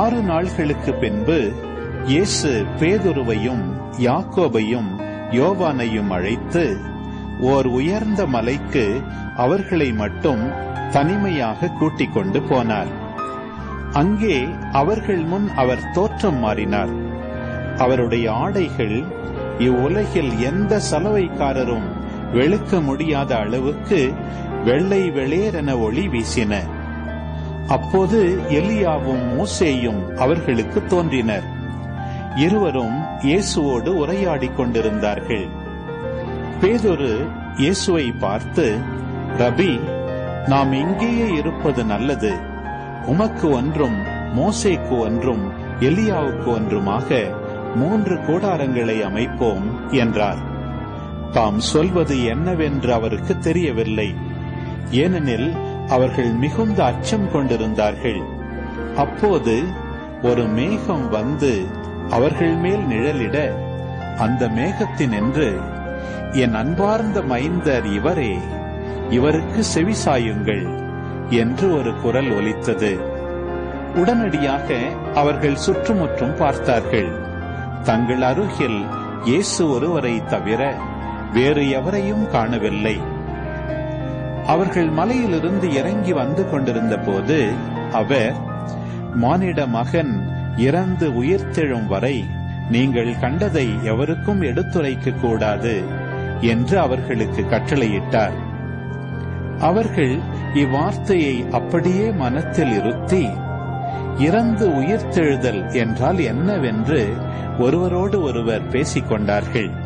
ஆறு நாள்களுக்கு பின்பு இயேசு பேதுருவையும் யாக்கோபையும் யோவானையும் அழைத்து ஓர் உயர்ந்த மலைக்கு அவர்களை மட்டும் தனிமையாக கூட்டிக் கொண்டு போனார். அங்கே அவர்கள் முன் அவர் தோற்றம் மாறினார். அவருடைய ஆடைகள் இவ்வுலகில் எந்த சலவைக்காரரும் வெளுக்க முடியாத அளவுக்கு வெள்ளை வெளியேறென ஒளி வீசின. அப்போது எலியாவும் மூசேயும் அவர்களுக்கு தோன்றினர். இருவரும் இயேசுவோடு உரையாடிக் கொண்டிருந்தார்கள். பேதொரு இயேசுவை பார்த்து ரபி நாம் இங்கேயே இருப்பது நல்லது. உமக்கு ஒன்றும் மோசேக்கு ஒன்றும் எலியாவுக்கு ஒன்றுமாக மூன்று கூடாரங்களை அமைப்போம் என்றார். தாம் சொல்வது என்னவென்று அவருக்கு தெரியவில்லை. ஏனெனில் அவர்கள் மிகுந்த அச்சம் கொண்டிருந்தார்கள். அப்போது ஒரு மேகம் வந்து அவர்கள் மேல் நிழலிட அந்த மேகத்தினின்று என் அன்பார்ந்த மைந்தர் இவரே இவருக்கு செவிசாயுங்கள் என்று ஒரு குரல் ஒலித்தது. உடனடியாக அவர்கள் சுற்றுமுற்றும் பார்த்தார்கள். தங்கள் அருகில் இயேசு ஒருவரை தவிர வேறு எவரையும் காணவில்லை. அவர்கள் மலையிலிருந்து இறங்கி வந்து கொண்டிருந்த போது அவர் மானிட மகன் இறந்து உயிர்த்தெழும் வரை நீங்கள் கண்டதை எவருக்கும் எடுத்துரைக்க கூடாது என்று அவர்களுக்கு கட்டளையிட்டார். அவர்கள் இவ்வார்த்தையை அப்படியே மனத்தில் இருத்தி இறந்து உயிர்த்தெழுதல் என்றால் என்னவென்று ஒருவரோடு ஒருவர் பேசிக் கொண்டார்கள்